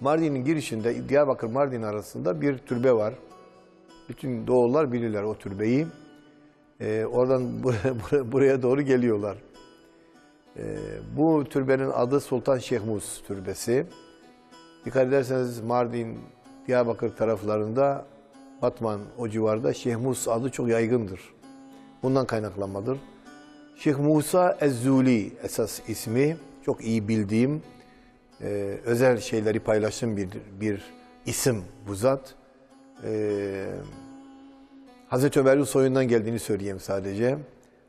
Mardin'in girişinde Diyarbakır Mardin arasında bir türbe var. Bütün doğullar bilirler o türbeyi. Ee, oradan buraya, buraya- doğru geliyorlar. Ee, bu türbenin adı Sultan Şehmus Türbesi. Dikkat ederseniz Mardin, Diyarbakır taraflarında Batman o civarda Şehmus adı çok yaygındır. Bundan kaynaklanmadır. Şeyh Musa Ezzuli esas ismi. Çok iyi bildiğim, e, özel şeyleri paylaştığım bir, bir isim bu zat. E, Hazreti Ömer'in soyundan geldiğini söyleyeyim sadece.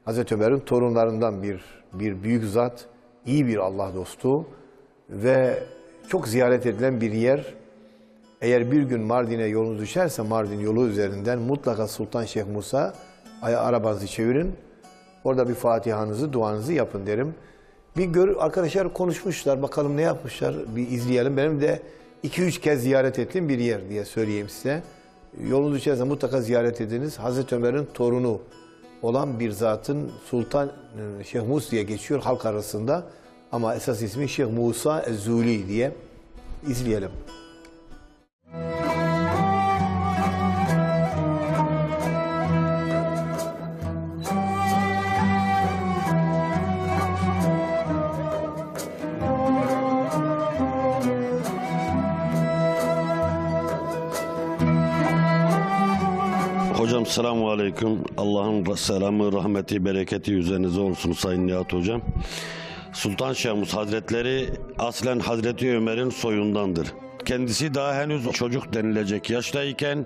Hazreti Ömer'in torunlarından bir bir büyük zat, iyi bir Allah dostu ve çok ziyaret edilen bir yer. Eğer bir gün Mardin'e yolunuz düşerse Mardin yolu üzerinden mutlaka Sultan Şeyh Musa arabanızı çevirin. Orada bir Fatihanızı, duanızı yapın derim. Bir gör arkadaşlar konuşmuşlar. Bakalım ne yapmışlar. Bir izleyelim. Benim de 2-3 kez ziyaret ettiğim bir yer diye söyleyeyim size. Yolunuz düşerse mutlaka ziyaret ediniz. Hazreti Ömer'in torunu olan bir zatın Sultan e, Şeyh Mus diye geçiyor halk arasında. Ama esas ismi Şeyh Musa Ezzuli diye izleyelim. Selamun aleyküm. Allah'ın selamı, rahmeti, bereketi üzerinize olsun Sayın Nihat Hocam. Sultan Şahmuz Hazretleri aslen Hazreti Ömer'in soyundandır. Kendisi daha henüz çocuk denilecek yaştayken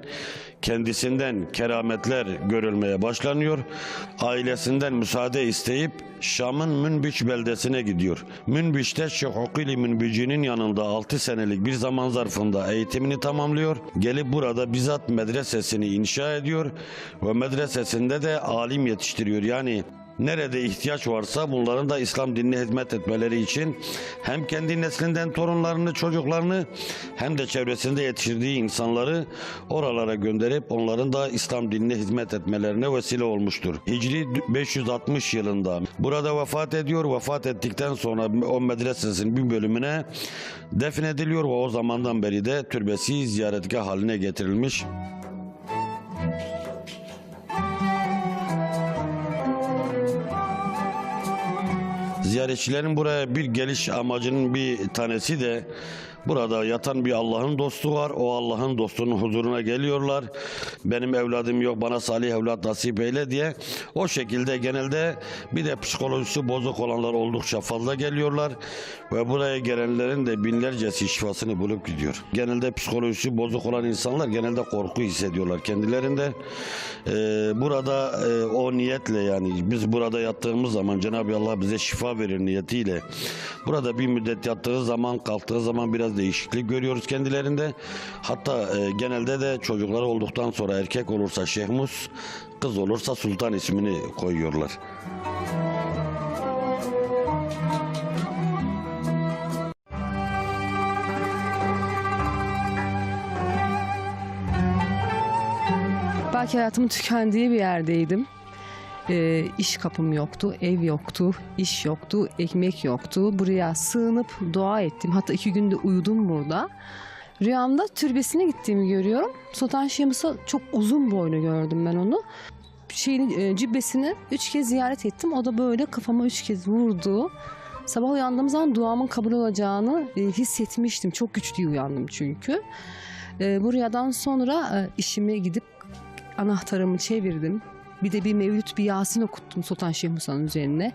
kendisinden kerametler görülmeye başlanıyor. Ailesinden müsaade isteyip Şam'ın Münbiç beldesine gidiyor. Münbiç'te Şeyh Ukili Münbici'nin yanında 6 senelik bir zaman zarfında eğitimini tamamlıyor. Gelip burada bizzat medresesini inşa ediyor ve medresesinde de alim yetiştiriyor. Yani Nerede ihtiyaç varsa bunların da İslam dinine hizmet etmeleri için hem kendi neslinden torunlarını, çocuklarını hem de çevresinde yetiştirdiği insanları oralara gönderip onların da İslam dinine hizmet etmelerine vesile olmuştur. Hicri 560 yılında burada vefat ediyor. Vefat ettikten sonra o medresesinin bir bölümüne defnediliyor ve o zamandan beri de türbesi ziyaretgah haline getirilmiş. Ziyaretçilerin buraya bir geliş amacının bir tanesi de burada yatan bir Allah'ın dostu var. O Allah'ın dostunun huzuruna geliyorlar. Benim evladım yok bana salih evlat nasip eyle diye. O şekilde genelde bir de psikolojisi bozuk olanlar oldukça fazla geliyorlar. Ve buraya gelenlerin de binlercesi şifasını bulup gidiyor. Genelde psikolojisi bozuk olan insanlar genelde korku hissediyorlar kendilerinde. Ee, burada e, o niyetle yani biz burada yattığımız zaman Cenab-ı Allah bize şifa verir niyetiyle. Burada bir müddet yattığı zaman kalktığı zaman biraz değişiklik görüyoruz kendilerinde. Hatta e, genelde de çocukları olduktan sonra erkek olursa Şehmus, kız olursa Sultan ismini koyuyorlar. Belki hayatımın tükendiği bir yerdeydim. Ee, iş kapım yoktu, ev yoktu, iş yoktu, ekmek yoktu. Buraya sığınıp dua ettim. Hatta iki günde uyudum burada. Rüyamda türbesine gittiğimi görüyorum. Sultan Şemus'a çok uzun boylu gördüm ben onu. Şeyini, e, cübbesini üç kez ziyaret ettim. O da böyle kafama üç kez vurdu. Sabah uyandığım zaman duamın kabul olacağını e, hissetmiştim. Çok güçlü uyandım çünkü. E, bu rüyadan sonra e, işime gidip anahtarımı çevirdim. Bir de bir mevlüt bir Yasin okuttum Sultan Şeyh üzerine.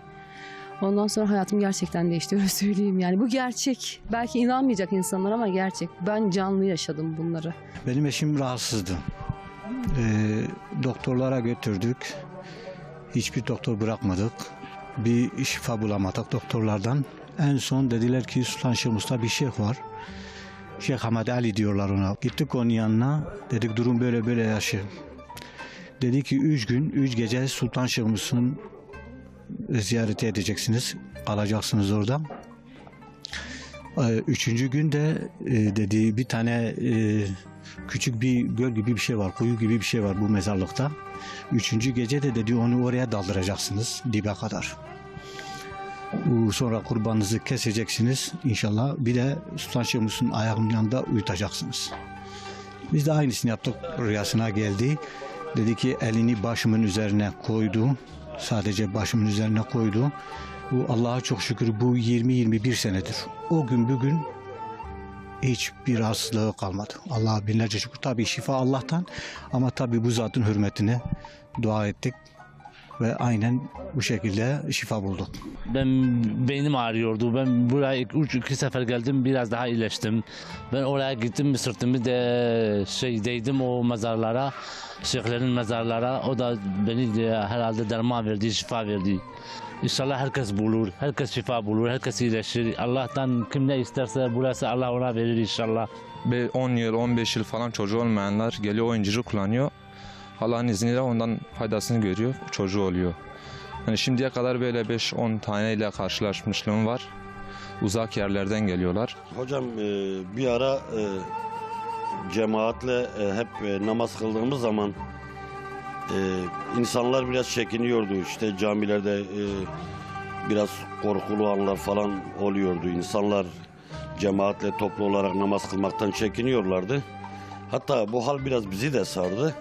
Ondan sonra hayatım gerçekten değişti öyle söyleyeyim. Yani bu gerçek. Belki inanmayacak insanlar ama gerçek. Ben canlı yaşadım bunları. Benim eşim rahatsızdı. Ee, doktorlara götürdük. Hiçbir doktor bırakmadık. Bir şifa bulamadık doktorlardan. En son dediler ki Sultan Şemus'ta bir şeyh var. Şeyh Hamad Ali diyorlar ona. Gittik onun yanına. Dedik durum böyle böyle yaşı. Dedi ki üç gün, üç gece Sultan Şemus'un ziyareti edeceksiniz. Kalacaksınız orada. Ee, Üçüncü günde e, dedi bir tane e, küçük bir göl gibi bir şey var, kuyu gibi bir şey var bu mezarlıkta. Üçüncü gece de dedi onu oraya daldıracaksınız dibe kadar. Sonra kurbanınızı keseceksiniz inşallah. Bir de Sultan Şemus'un ayağının yanında uyutacaksınız. Biz de aynısını yaptık. Rüyasına geldi. Dedi ki elini başımın üzerine koydu. Sadece başımın üzerine koydu. Bu Allah'a çok şükür bu 20-21 senedir. O gün bugün hiçbir hastalığı kalmadı. Allah'a binlerce şükür. Tabii şifa Allah'tan ama tabii bu zatın hürmetine dua ettik ve aynen bu şekilde şifa bulduk. Ben beynim ağrıyordu. Ben buraya iki, üç, iki sefer geldim biraz daha iyileştim. Ben oraya gittim sırtımı de şey değdim o mezarlara. Şeyhlerin mezarlara. O da beni de herhalde derman verdi, şifa verdi. İnşallah herkes bulur, herkes şifa bulur, herkes iyileşir. Allah'tan kim ne isterse burası Allah ona verir inşallah. Be- 10 yıl, 15 yıl falan çocuğu olmayanlar geliyor oyuncu kullanıyor. Allah'ın izniyle ondan faydasını görüyor, çocuğu oluyor. Yani şimdiye kadar böyle 5-10 taneyle karşılaşmışlığım var. Uzak yerlerden geliyorlar. Hocam e, bir ara e, cemaatle e, hep namaz kıldığımız zaman insanlar biraz çekiniyordu. İşte camilerde biraz korkulu anlar falan oluyordu. İnsanlar cemaatle toplu olarak namaz kılmaktan çekiniyorlardı. Hatta bu hal biraz bizi de sardı.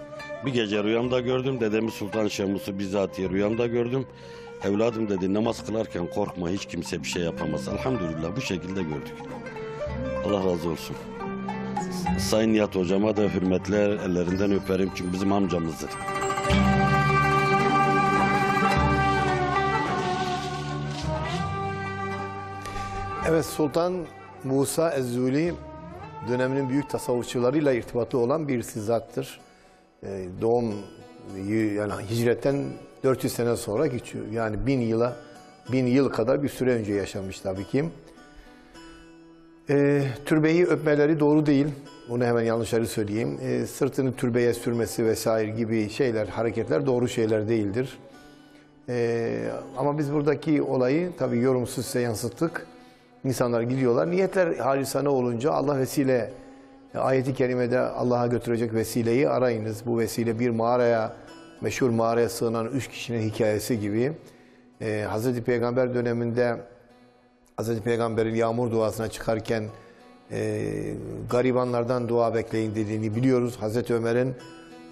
Bir gece rüyamda gördüm. Dedemi Sultan Şemus'u bizzatihi rüyamda gördüm. Evladım dedi namaz kılarken korkma hiç kimse bir şey yapamaz. Elhamdülillah bu şekilde gördük. Allah razı olsun. Sayın Nihat hocama da hürmetler ellerinden öperim çünkü bizim amcamızdır. Evet Sultan Musa Ezzuli döneminin büyük tasavvufçularıyla irtibatlı olan bir zattır. Ee, doğum yani hicretten 400 sene sonra geçiyor. Yani bin yıla bin yıl kadar bir süre önce yaşamış tabii ki. Ee, türbeyi öpmeleri doğru değil. Bunu hemen yanlışları söyleyeyim. Ee, sırtını türbeye sürmesi vesaire gibi şeyler, hareketler doğru şeyler değildir. Ee, ama biz buradaki olayı tabii yorumsuz size yansıttık. İnsanlar gidiyorlar. Niyetler halisane olunca Allah vesile ayeti kerimede Allah'a götürecek vesileyi arayınız. Bu vesile bir mağaraya, meşhur mağaraya sığınan üç kişinin hikayesi gibi. Ee, Hazreti Peygamber döneminde Hazreti Peygamber'in yağmur duasına çıkarken e, garibanlardan dua bekleyin dediğini biliyoruz. Hazreti Ömer'in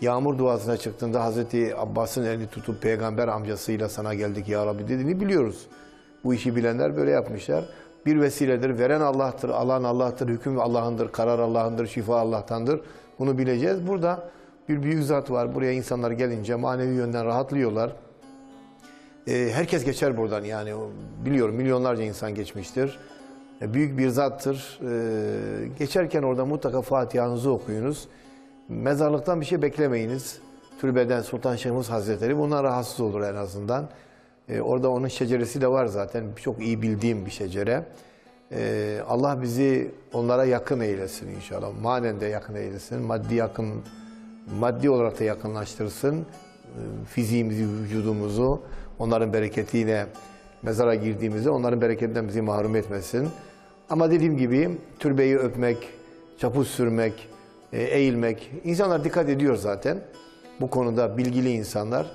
yağmur duasına çıktığında Hazreti Abbas'ın elini tutup peygamber amcasıyla sana geldik ya Rabbi dediğini biliyoruz. Bu işi bilenler böyle yapmışlar. Bir vesiledir. Veren Allah'tır, alan Allah'tır, hüküm Allah'ındır, karar Allah'ındır, şifa Allah'tandır. Bunu bileceğiz. Burada bir büyük zat var. Buraya insanlar gelince manevi yönden rahatlıyorlar. E, herkes geçer buradan yani biliyorum milyonlarca insan geçmiştir. E, büyük bir zattır. E, geçerken orada mutlaka Fatiha'nızı okuyunuz. Mezarlıktan bir şey beklemeyiniz. Türbeden Sultan Şehmus Hazretleri bundan rahatsız olur en azından. E, orada onun şeceresi de var zaten. Çok iyi bildiğim bir şecere. E, Allah bizi onlara yakın eylesin inşallah. Manen de yakın eylesin. Maddi yakın maddi olarak da yakınlaştırsın. E, Fiziğimizi, vücudumuzu onların bereketiyle mezara girdiğimizde onların bereketinden bizi mahrum etmesin. Ama dediğim gibi türbeyi öpmek, çapuz sürmek, e, eğilmek. insanlar dikkat ediyor zaten. Bu konuda bilgili insanlar.